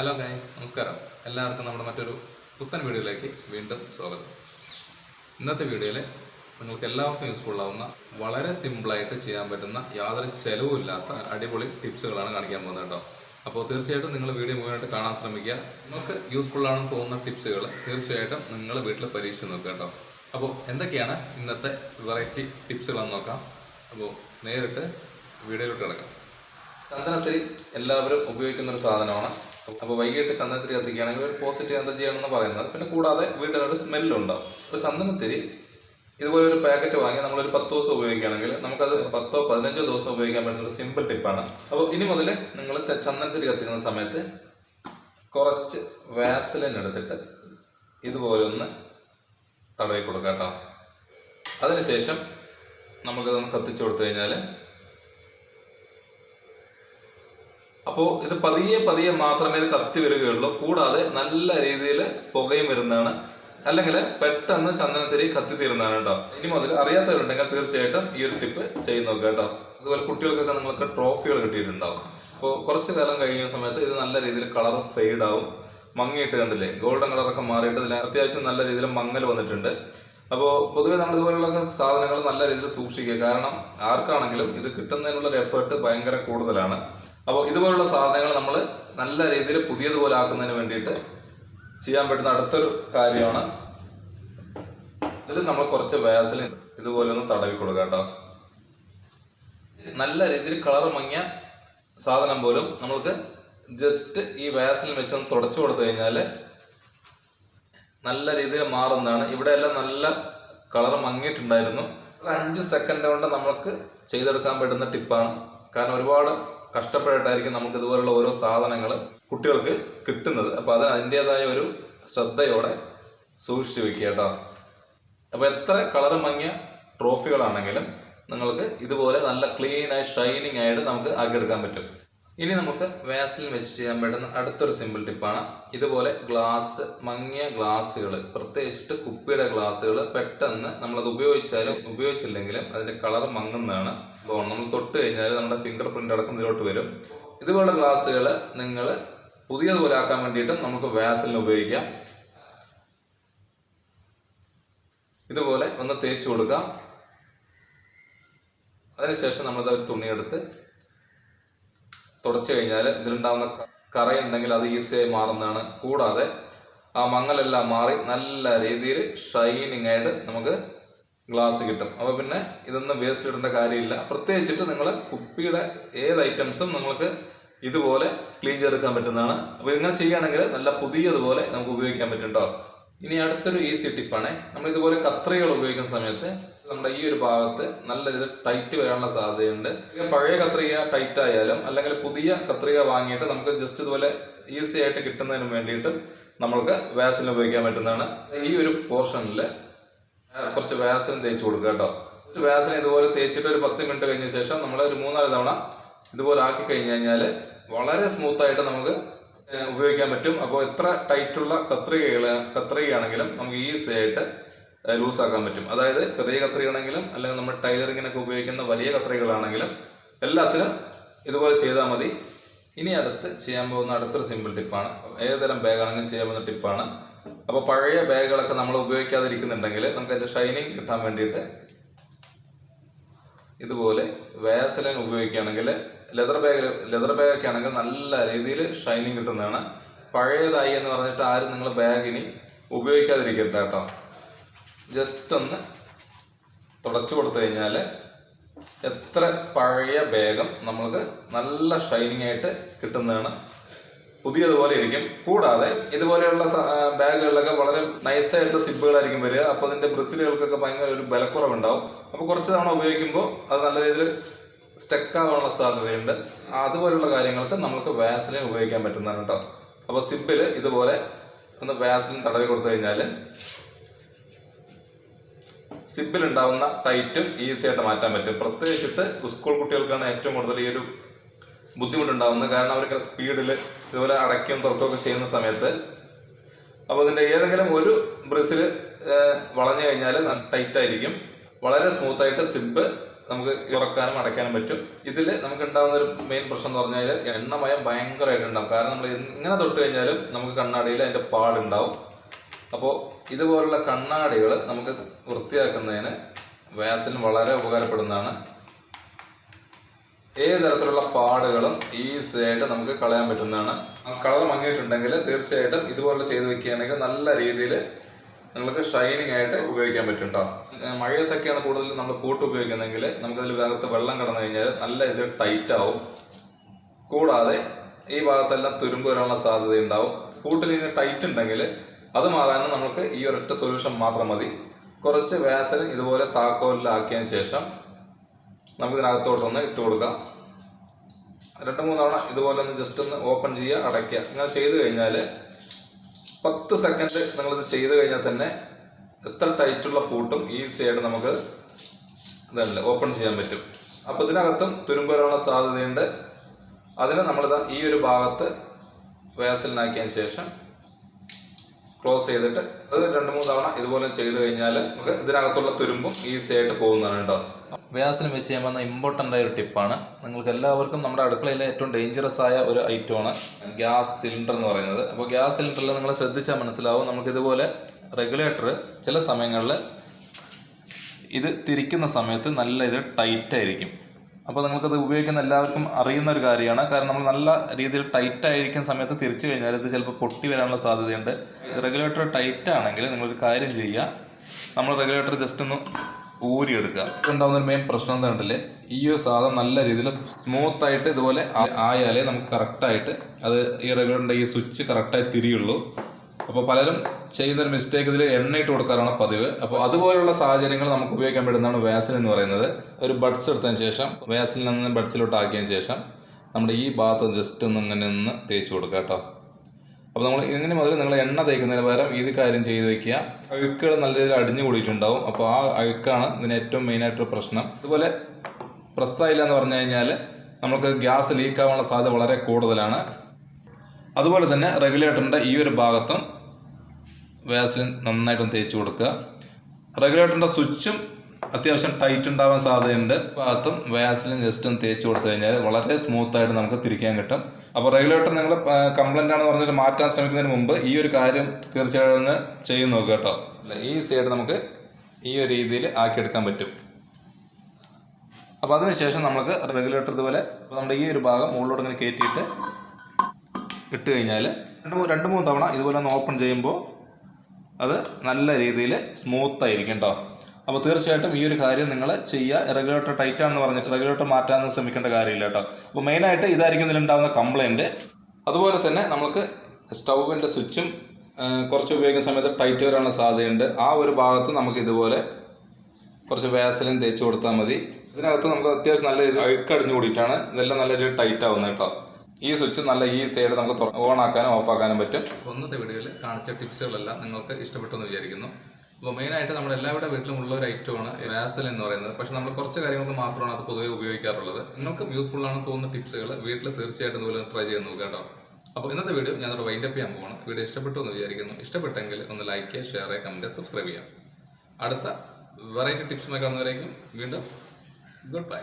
Hello guys നമസ്കാരം. എല്ലാവർക്കും നമ്മുടെ മറ്റൊരു പുത്തൻ വീഡിയോയിലേക്ക് വീണ്ടും സ്വാഗതം. ഇന്നത്തെ വീഡിയോയിൽ നിങ്ങൾക്ക് എല്ലാവർക്കും യൂസ്ഫുൾ ആവുന്ന വളരെ സിമ്പിളായിട്ട് ചെയ്യാൻ പറ്റുന്ന യാതൊരു ചിലവുമില്ലാത്ത അടിപൊളി ടിപ്സുകളാണ് കാണിക്കാൻ പോകുന്നത് കേട്ടോ. അപ്പോൾ തീർച്ചയായിട്ടും നിങ്ങൾ വീഡിയോ മുഴുവനായിട്ട് കാണാൻ ശ്രമിക്കുക. നിങ്ങൾക്ക് യൂസ്ഫുൾ ആണെന്ന് തോന്നുന്ന ടിപ്സുകൾ തീർച്ചയായിട്ടും നിങ്ങൾ വീട്ടിൽ പരീക്ഷിച്ച് നോക്കുക കേട്ടോ. അപ്പോൾ എന്തൊക്കെയാണ് ഇന്നത്തെ വെറൈറ്റി ടിപ്സുകളെന്ന് നോക്കാം. അപ്പോൾ നേരിട്ട് വീഡിയോയിലോട്ട് കിടക്കാം. ചന്ദനത്തിൽ എല്ലാവരും ഉപയോഗിക്കുന്ന ഒരു സാധനമാണ് അപ്പോൾ വൈകിട്ട് ചന്ദനത്തിരി കത്തിക്കുകയാണെങ്കിൽ ഒരു പോസിറ്റീവ് എനർജിയാണെന്ന് പറയുന്നത്. പിന്നെ കൂടാതെ വീട്ടിലൊരു സ്മെല്ലുണ്ടാവും അപ്പോൾ ചന്ദനത്തിരി ഇതുപോലെ ഒരു പാക്കറ്റ് വാങ്ങി നമ്മളൊരു പത്ത് ദിവസം ഉപയോഗിക്കുകയാണെങ്കിൽ നമുക്കത് പത്തോ പതിനഞ്ചോ ദിവസം ഉപയോഗിക്കാൻ പറ്റുന്ന ഒരു സിമ്പിൾ ടിപ്പാണ് അപ്പോൾ ഇനി മുതൽ നിങ്ങൾ ചന്ദനത്തിരി കത്തിക്കുന്ന സമയത്ത് കുറച്ച് വാസലിൻ എടുത്തിട്ട് ഇതുപോലെ ഒന്ന് തടവി കൊടുക്കാം കേട്ടോ. അതിനുശേഷം നമുക്കതൊന്ന് കത്തിച്ചു കൊടുത്തു കഴിഞ്ഞാൽ അപ്പോൾ ഇത് പതിയെ പതിയെ മാത്രമേ ഇത് കത്തി വരികയുള്ളൂ. കൂടാതെ നല്ല രീതിയിൽ പുകയും വരുന്നതാണ്. അല്ലെങ്കിൽ പെട്ടെന്ന് ചന്ദനത്തിരി കത്തി തീരുന്നതാണ് കേട്ടോ ഇനി മുതൽ അറിയാത്തവരുണ്ടെങ്കിൽ തീർച്ചയായിട്ടും ഈ ഒരു ടിപ്പ് ചെയ്ത് നോക്കുക കേട്ടോ അതുപോലെ കുട്ടികൾക്കൊക്കെ നിങ്ങൾക്ക് ട്രോഫികൾ കിട്ടിയിട്ടുണ്ടാവും. അപ്പോൾ കുറച്ച് കാലം കഴിഞ്ഞ സമയത്ത് ഇത് നല്ല രീതിയിൽ കളർ ഫെയ്ഡ് ആവും മങ്ങിയിട്ട് കണ്ടില്ലേ? ഗോൾഡൻ കളറൊക്കെ മാറിയിട്ട് ഇതിൽ അത്യാവശ്യം നല്ല രീതിയിൽ മങ്ങൽ വന്നിട്ടുണ്ട്. അപ്പോൾ പൊതുവേ നമ്മൾ ഇതുപോലുള്ള സാധനങ്ങൾ നല്ല രീതിയിൽ സൂക്ഷിക്കുക. കാരണം ആർക്കാണെങ്കിലും ഇത് കിട്ടുന്നതിനുള്ള ഒരു എഫേർട്ട് ഭയങ്കര കൂടുതലാണ്. അപ്പോൾ ഇതുപോലുള്ള സാധനങ്ങൾ നമ്മൾ നല്ല രീതിയിൽ പുതിയതുപോലെ ആക്കുന്നതിന് വേണ്ടിയിട്ട് ചെയ്യാൻ പറ്റുന്ന അടുത്തൊരു കാര്യമാണ്. ഇതിൽ നമ്മൾ കുറച്ച് വയസ്സിൽ ഇതുപോലെ ഒന്ന് തടവി കൊടുക്കുക കേട്ടോ. നല്ല രീതിയിൽ കളർ മങ്ങിയ സാധനം പോലും നമ്മൾക്ക് ജസ്റ്റ് ഈ വയസ്സിൽ വെച്ചൊന്ന് തുടച്ചു കൊടുത്തു കഴിഞ്ഞാൽ നല്ല രീതിയിൽ മാറുന്നതാണ്. ഇവിടെ എല്ലാം നല്ല കളർ മങ്ങിയിട്ടുണ്ടായിരുന്നു. അഞ്ച് സെക്കൻഡ് കൊണ്ട് നമ്മൾക്ക് ചെയ്തെടുക്കാൻ പറ്റുന്ന ടിപ്പാണ്. കാരണം ഒരുപാട് കഷ്ടപ്പെട്ടിട്ടായിരിക്കും നമുക്ക് ഇതുപോലുള്ള ഓരോ സാധനങ്ങൾ കുട്ടികൾക്ക് കിട്ടുന്നത്. അപ്പോൾ അത് അതിന്റെതായ ഒരു ശ്രദ്ധയോടെ സൂക്ഷിച്ചു വെക്കുക കേട്ടോ. അപ്പോൾ എത്ര കളർ മങ്ങിയ ട്രോഫികളാണെങ്കിലും നിങ്ങൾക്ക് ഇതുപോലെ നല്ല ക്ലീൻ ആയി ഷൈനിങ് ആയിട്ട് നമുക്ക് ആക്കിയെടുക്കാൻ പറ്റും. ഇനി നമുക്ക് വാസിൽ വെച്ച് ചെയ്യാൻ പറ്റുന്ന അടുത്തൊരു സിമ്പിൾ ടിപ്പാണ് ഇതുപോലെ ഗ്ലാസ് മങ്ങിയ ഗ്ലാസ്സുകൾ പ്രത്യേകിച്ചിട്ട് കുപ്പിയുടെ ഗ്ലാസ്സുകൾ പെട്ടെന്ന് നമ്മളത് ഉപയോഗിച്ചാലും ഉപയോഗിച്ചില്ലെങ്കിലും അതിന്റെ കളർ മങ്ങുന്നതാണ് അപ്പോൾ നമ്മൾ തൊട്ട് കഴിഞ്ഞാൽ നമ്മുടെ ഫിംഗർ പ്രിന്റ് അടക്കം ഇതിലോട്ട് വരും. ഇതുപോലുള്ള ഗ്ലാസ്സുകൾ നിങ്ങൾ പുതിയതുപോലെ ആക്കാൻ വേണ്ടിയിട്ടും നമുക്ക് വാസലിന് ഉപയോഗിക്കാം. ഇതുപോലെ ഒന്ന് തേച്ച് കൊടുക്കാം. അതിനുശേഷം നമ്മളത് ഒരു തുണിയെടുത്ത് തുടച്ചു കഴിഞ്ഞാൽ ഇതിലുണ്ടാകുന്ന കറയുണ്ടെങ്കിൽ അത് ഈസിയായി മാറുന്നതാണ്. കൂടാതെ ആ മങ്ങലെല്ലാം മാറി നല്ല രീതിയിൽ ഷൈനിങ് ആയിട്ട് നമുക്ക് ഗ്ലാസ് കിട്ടും. അപ്പോൾ പിന്നെ ഇതൊന്നും വേസ്റ്റ് ഇടേണ്ട കാര്യമില്ല. പ്രത്യേകിച്ചിട്ട് നിങ്ങൾ കുപ്പിയുടെ ഏത് ഐറ്റംസും നിങ്ങൾക്ക് ഇതുപോലെ ക്ലീൻ ചെയ്തെടുക്കാൻ പറ്റുന്നതാണ്. അപ്പോൾ ഇങ്ങനെ ചെയ്യുകയാണെങ്കിൽ നല്ല പുതിയതുപോലെ നമുക്ക് ഉപയോഗിക്കാൻ പറ്റും കേട്ടോ ഇനി അടുത്തൊരു ഈസി ടിപ്പാണ് നമ്മൾ ഇതുപോലെ കത്രികൾ ഉപയോഗിക്കുന്ന സമയത്ത് നമ്മുടെ ഈ ഒരു ഭാഗത്ത് നല്ല രീതിയിൽ ടൈറ്റ് വരാനുള്ള സാധ്യതയുണ്ട്. പഴയ കത്രിക ടൈറ്റ് ആയാലും അല്ലെങ്കിൽ പുതിയ കത്രിക വാങ്ങിയിട്ട് നമുക്ക് ജസ്റ്റ് ഇതുപോലെ ഈസി ആയിട്ട് കിട്ടുന്നതിന് വേണ്ടിയിട്ട് നമ്മൾക്ക് വാസിൽ ഉപയോഗിക്കാൻ പറ്റുന്നതാണ്. ഈ ഒരു പോർഷനിൽ കുറച്ച് വാസലിൻ തേച്ച് കൊടുക്കുക കേട്ടോ. കുറച്ച് വാസലിൻ ഇതുപോലെ തേച്ചിട്ട് ഒരു പത്ത് മിനിറ്റ് കഴിഞ്ഞ ശേഷം നമ്മൾ ഒരു മൂന്നാൽ തവണ ഇതുപോലെ ആക്കി കഴിഞ്ഞ് കഴിഞ്ഞാൽ വളരെ സ്മൂത്തായിട്ട് നമുക്ക് ഉപയോഗിക്കാൻ പറ്റും. അപ്പോൾ എത്ര ടൈറ്റുള്ള കത്രികകൾ കത്രികയാണെങ്കിലും നമുക്ക് ഈസി ആയിട്ട് ലൂസാക്കാൻ പറ്റും. അതായത് ചെറിയ കത്രികയാണെങ്കിലും അല്ലെങ്കിൽ നമ്മൾ ടൈലറിങ്ങിനൊക്കെ ഉപയോഗിക്കുന്ന വലിയ കത്രികകളാണെങ്കിലും എല്ലാത്തിനും ഇതുപോലെ ചെയ്താൽ മതി. ഇനി അടുത്ത് ചെയ്യാൻ പോകുന്ന അടുത്തൊരു സിമ്പിൾ ടിപ്പാണ് ഏതുതരം ബാഗാണെങ്കിലും ചെയ്യാൻ പോകുന്ന ടിപ്പാണ് അപ്പോൾ പഴയ ബാഗുകളൊക്കെ നമ്മൾ ഉപയോഗിക്കാതിരിക്കുന്നുണ്ടെങ്കിൽ നമുക്ക് അതിന്റെ ഷൈനിങ് കിട്ടാൻ വേണ്ടിയിട്ട് ഇതുപോലെ വേസലിൻ ഉപയോഗിക്കുകയാണെങ്കിൽ ലെതർ ബാഗ് ലെതർ ബാഗൊക്കെ ആണെങ്കിൽ നല്ല രീതിയിൽ ഷൈനിങ് കിട്ടുന്നതാണ്. പഴയതായി എന്ന് പറഞ്ഞിട്ട് ആരും നിങ്ങൾ ബാഗിനി ഉപയോഗിക്കാതിരിക്കട്ടെ കേട്ടോ. ജസ്റ്റ് ഒന്ന് തുടച്ചു കൊടുത്തു കഴിഞ്ഞാൽ എത്ര പഴയ ബാഗും നമ്മൾക്ക് നല്ല ഷൈനിങ് ആയിട്ട് കിട്ടുന്നതാണ്. പുതിയതുപോലെ ഇരിക്കും കൂടാതെ ഇതുപോലെയുള്ള ബാഗുകളിലൊക്കെ വളരെ നൈസായിട്ടുള്ള സിബുകളായിരിക്കും വരിക. അപ്പോൾ അതിന്റെ ബ്രസിലുകൾക്കൊക്കെ ഭയങ്കര ഒരു ബലക്കുറവുണ്ടാവും. അപ്പോൾ കുറച്ച് തവണ ഉപയോഗിക്കുമ്പോൾ അത് നല്ല രീതിയിൽ സ്റ്റക്ക് ആവാനുള്ള സാധ്യതയുണ്ട്. അതുപോലെയുള്ള കാര്യങ്ങൾക്ക് നമുക്ക് വാസലിൻ ഉപയോഗിക്കാൻ പറ്റുന്നതാണ് കേട്ടോ അപ്പോൾ സിബിൽ ഇതുപോലെ ഒന്ന് വാസലിൻ തടവി കൊടുത്തു കഴിഞ്ഞാൽ സിബിൽ ഉണ്ടാവുന്ന ടൈറ്റും ഈസി ആയിട്ട് മാറ്റാൻ പറ്റും. പ്രത്യേകിച്ചിട്ട് സ്കൂൾ കുട്ടികൾക്കാണ് ഏറ്റവും കൂടുതൽ ഈ ഒരു ബുദ്ധിമുട്ടുണ്ടാവുന്നത് കാരണം അവർക്ക് സ്പീഡിൽ ഇതുപോലെ അടയ്ക്കും തുറക്കുകയൊക്കെ ചെയ്യുന്ന സമയത്ത്. അപ്പോൾ അതിന്റെ ഏതെങ്കിലും ഒരു ബ്രസിൽ വളഞ്ഞു കഴിഞ്ഞാൽ ടൈറ്റ് ആയിരിക്കും വളരെ സ്മൂത്തായിട്ട് സിബ് നമുക്ക് തുറക്കാനും അടയ്ക്കാനും പറ്റും. ഇതിൽ നമുക്ക് ഉണ്ടാകുന്ന ഒരു മെയിൻ പ്രശ്നം എന്ന് പറഞ്ഞാൽ എണ്ണമയം ഭയങ്കരമായിട്ട് ഉണ്ടാവും കാരണം നമ്മൾ ഇങ്ങനെ തൊട്ട് കഴിഞ്ഞാലും നമുക്ക് കണ്ണാടിയിൽ അതിന്റെ പാടുണ്ടാവും. അപ്പോൾ ഇതുപോലുള്ള കണ്ണാടികൾ നമുക്ക് വൃത്തിയാക്കുന്നതിന് വാസിൽ വളരെ ഉപകാരപ്പെടുന്നതാണ്. ഏത് തരത്തിലുള്ള പാടുകളും ഈസി ആയിട്ട് നമുക്ക് കളയാൻ പറ്റുന്നതാണ്. കളർ മങ്ങിയിട്ടുണ്ടെങ്കിൽ തീർച്ചയായിട്ടും ഇതുപോലെ ചെയ്ത് വെക്കുകയാണെങ്കിൽ നല്ല രീതിയിൽ നിങ്ങൾക്ക് ഷൈനിങ് ആയിട്ട് ഉപയോഗിക്കാൻ പറ്റും കേട്ടോ മഴയത്തൊക്കെയാണ് കൂടുതൽ നമ്മൾ പൂട്ട് ഉപയോഗിക്കുന്നതെങ്കിൽ നമുക്കതിൽ ഭാഗത്ത് വെള്ളം കടന്നു കഴിഞ്ഞാൽ നല്ല രീതിയിൽ ടൈറ്റ് ആവും. കൂടാതെ ഈ ഭാഗത്തെല്ലാം തുരുമ്പ് വരാനുള്ള സാധ്യത ഉണ്ടാവും. പൂട്ടിൽ ടൈറ്റ് ഉണ്ടെങ്കിൽ അത് മാറാനും നമുക്ക് ഈ ഒരൊറ്റ സൊല്യൂഷൻ മാത്രം മതി. കുറച്ച് വേസൽ ഇതുപോലെ താക്കോലിലാക്കിയതിന് ശേഷം നമുക്ക് ഇതിനകത്തോട്ടൊന്ന് ഇട്ട് കൊടുക്കാം. രണ്ട് മൂന്ന് തവണ ഇതുപോലെ ഒന്ന് ജസ്റ്റ് ഒന്ന് ഓപ്പൺ ചെയ്യുക അടയ്ക്കുക. ഇങ്ങനെ ചെയ്ത് കഴിഞ്ഞാൽ പത്ത് സെക്കൻഡ് നിങ്ങളിത് ചെയ്ത് കഴിഞ്ഞാൽ തന്നെ എത്ര ടൈറ്റുള്ള പൂട്ടും ഈസി ആയിട്ട് നമുക്ക് ഇതല്ല ഓപ്പൺ ചെയ്യാൻ പറ്റും. അപ്പോൾ ഇതിനകത്തും തുരുമ്പ് വരാനുള്ള സാധ്യതയുണ്ട്. അതിന് നമ്മളിതാ ഈ ഒരു ഭാഗത്ത് വേസലിനാക്കിയതിന് ശേഷം ക്ലോസ് ചെയ്തിട്ട് അത് രണ്ട് മൂന്ന് തവണ ഇതുപോലെ ചെയ്ത് കഴിഞ്ഞാൽ നമുക്ക് ഇതിനകത്തുള്ള തുരുമ്പും ഈസി ആയിട്ട് പോകുന്നതാണ് കേട്ടോ. വ്യാസിന് വെച്ച് ചെയ്യാൻ വന്ന ഇമ്പോർട്ടന്റ് ആയ ഒരു ടിപ്പാണ്. നിങ്ങൾക്ക് എല്ലാവർക്കും നമ്മുടെ അടുക്കളയിലെ ഏറ്റവും ഡേഞ്ചറസ് ആയ ഒരു ഐറ്റമാണ് ഗ്യാസ് സിലിണ്ടർ എന്ന് പറയുന്നത്. അപ്പോൾ ഗ്യാസ് സിലിണ്ടറിൽ നിങ്ങൾ ശ്രദ്ധിച്ചാൽ മനസ്സിലാവും നമുക്കിതുപോലെ റെഗുലേറ്റർ ചില സമയങ്ങളിൽ ഇത് തിരിക്കുന്ന സമയത്ത് നല്ല ഇത് ടൈറ്റ് ആയിരിക്കും. അപ്പോൾ നിങ്ങൾക്കത് ഉപയോഗിക്കുന്ന എല്ലാവർക്കും അറിയുന്ന ഒരു കാര്യമാണ്. കാരണം നമ്മൾ നല്ല രീതിയിൽ ടൈറ്റ് ആയിരിക്കുന്ന സമയത്ത് തിരിച്ചു കഴിഞ്ഞാൽ ഇത് ചിലപ്പോൾ പൊട്ടി വരാനുള്ള സാധ്യതയുണ്ട്. റെഗുലേറ്റർ ടൈറ്റ് ആണെങ്കിൽ നിങ്ങളൊരു കാര്യം ചെയ്യുക. നമ്മൾ റെഗുലേറ്റർ ജസ്റ്റ് ഒന്ന് ഊരിയെടുക്കുക. ഉണ്ടാകുന്ന ഒരു മെയിൻ പ്രശ്നം എന്താ കണ്ടില്ലേ? ഈ ഒരു സാധനം നല്ല രീതിയിൽ സ്മൂത്ത് ആയിട്ട് ഇതുപോലെ ആയാലേ നമുക്ക് കറക്റ്റായിട്ട് അത് ഈ റെഗുലേറ്ററിന്റെ ഈ സ്വിച്ച് കറക്റ്റായി തിരിയുള്ളൂ. അപ്പോൾ പലരും ചെയ്യുന്നൊരു മിസ്റ്റേക്ക് ഇതിൽ എണ്ണയിട്ട് കൊടുക്കാറാണ് പതിവ്. അപ്പോൾ അതുപോലെയുള്ള സാഹചര്യങ്ങൾ നമുക്ക് ഉപയോഗിക്കാൻ പറ്റുന്നതാണ് വാസിൽ എന്ന് പറയുന്നത്. ഒരു ബഡ്സ് എടുത്തതിന് ശേഷം വാസിൽ നിന്ന് ബഡ്സിലോട്ട് ആക്കിയതിന് ശേഷം നമ്മുടെ ഈ ഭാഗത്ത് ജസ്റ്റ് ഒന്ന് ഇങ്ങനെ ഒന്ന് തേച്ച് കൊടുക്കുക കേട്ടോ. അപ്പോൾ നമ്മൾ ഇതിന് മുതൽ നിങ്ങൾ എണ്ണ തേക്കുന്നതിന് പകരം ഇത് കാര്യം ചെയ്ത് വെക്കുക. അഴുക്കുകൾ നല്ല രീതിയിൽ അടിഞ്ഞു കൂടിയിട്ടുണ്ടാവും. അപ്പോൾ ആ അഴുക്കാണ് ഇതിന് ഏറ്റവും മെയിൻ ആയിട്ടൊരു പ്രശ്നം. അതുപോലെ പ്രസ്സായില്ല എന്ന് പറഞ്ഞു കഴിഞ്ഞാൽ നമുക്ക് ഗ്യാസ് ലീക്ക് ആവാനുള്ള സാധ്യത വളരെ കൂടുതലാണ്. അതുപോലെ തന്നെ റെഗുലേറ്ററിന്റെ ഈ ഒരു ഭാഗത്തും വാസിലിൻ നന്നായിട്ടൊന്ന് തേച്ച് കൊടുക്കുക. റെഗുലേറ്ററിന്റെ സ്വിച്ചും അത്യാവശ്യം ടൈറ്റ് ഉണ്ടാവാൻ സാധ്യതയുണ്ട്. ഭാഗത്തും വാസിലിൻ ജസ്റ്റും തേച്ച് കൊടുത്തു കഴിഞ്ഞാൽ വളരെ സ്മൂത്തായിട്ട് നമുക്ക് തിരിക്കാൻ കിട്ടും. അപ്പോൾ റെഗുലേറ്റർ നിങ്ങൾ കംപ്ലൈന്റ് ആണെന്ന് പറഞ്ഞിട്ട് മാറ്റാൻ ശ്രമിക്കുന്നതിന് മുമ്പ് ഈ ഒരു കാര്യം തീർച്ചയായും ഒന്ന് ചെയ്ത് നോക്കുക കേട്ടോ. ഈ സൈഡ് നമുക്ക് ഈ ഒരു രീതിയിൽ ആക്കിയെടുക്കാൻ പറ്റും. അപ്പോൾ അതിനുശേഷം നമുക്ക് റെഗുലേറ്റർ ഇതുപോലെ നമ്മുടെ ഈ ഒരു ഭാഗം മുകളിലോട്ട് ഇങ്ങനെ കയറ്റിയിട്ട് ഇട്ട് കഴിഞ്ഞാൽ രണ്ട് മൂന്ന് രണ്ട് മൂന്ന് തവണ ഇതുപോലെ ഒന്ന് ഓപ്പൺ ചെയ്യുമ്പോൾ അത് നല്ല രീതിയിൽ സ്മൂത്ത് ആയിരിക്കും കേട്ടോ. അപ്പോൾ തീർച്ചയായിട്ടും ഈ ഒരു കാര്യം നിങ്ങൾ ചെയ്യുക റെഗുലേറ്റർ ടൈറ്റ് ആണെന്ന് പറഞ്ഞിട്ട് റെഗുലേറ്റർ മാറ്റാനൊന്നും ശ്രമിക്കേണ്ട കാര്യമില്ല കേട്ടോ. അപ്പോൾ മെയിനായിട്ട് ഇതായിരിക്കും ഇതിലുണ്ടാകുന്ന കംപ്ലൈന്റ് അതുപോലെ തന്നെ നമുക്ക് സ്റ്റൗവിന്റെ സ്വിച്ചും കുറച്ച് ഉപയോഗിക്കുന്ന സമയത്ത് ടൈറ്റ് വരാനുള്ള സാധ്യതയുണ്ട്. ആ ഒരു ഭാഗത്ത് നമുക്ക് ഇതുപോലെ കുറച്ച് വേസലിൻ തേച്ച് കൊടുത്താൽ മതി. ഇതിനകത്ത് നമുക്ക് അത്യാവശ്യം നല്ല രീതിയിൽ അഴുക്കടിഞ്ഞു കൂടിയിട്ടാണ് ഇതെല്ലാം നല്ല രീതിയിൽ ടൈറ്റ് ആവുന്നത് കേട്ടോ. ഈ സ്വിച്ച് നല്ല ഈ സൈഡ് നമുക്ക് ഓൺ ആക്കാനും ഓഫ് ആക്കാനും പറ്റും. ഒന്നത്തെ വീഡിയോയിൽ കാണിച്ച ടിപ്സുകളെല്ലാം നിങ്ങൾക്ക് ഇഷ്ടപ്പെട്ടു എന്ന് വിചാരിക്കുന്നു. അപ്പോൾ മെയിനായിട്ട് നമ്മുടെ എല്ലാവരുടെ വീട്ടിലും ഉള്ള ഒരു ഐറ്റമാണ് വാസൽ എന്ന് പറയുന്നത്. പക്ഷെ നമ്മൾ കുറച്ച് കാര്യങ്ങൾക്ക് മാത്രമാണ് അത് പൊതുവെ ഉപയോഗിക്കാറുള്ളത്. നിങ്ങൾക്കും യൂസ്ഫുൾ ആണെന്ന് തോന്നുന്ന ടിപ്സുകൾ വീട്ടിൽ തീർച്ചയായിട്ടും ഇതുപോലെ ട്രൈ ചെയ്ത് നോക്കുക കേട്ടോ. അപ്പോൾ ഇന്നത്തെ വീഡിയോ ഞാൻ അവിടെ വൈൻഡപ്പ് ചെയ്യാൻ പോകണം വീഡിയോ ഇഷ്ടപ്പെട്ടു എന്ന് വിചാരിക്കുന്നു. ഇഷ്ടപ്പെട്ടെങ്കിൽ ഒന്ന് ലൈക്ക് ഷെയർ ചെയ്യുക കമന്റ് സബ്സ്ക്രൈബ് ചെയ്യാം അടുത്ത വെറൈറ്റി ടിപ്സുമായി കാണുന്നവരേക്കും വീണ്ടും ഗുഡ് ബൈ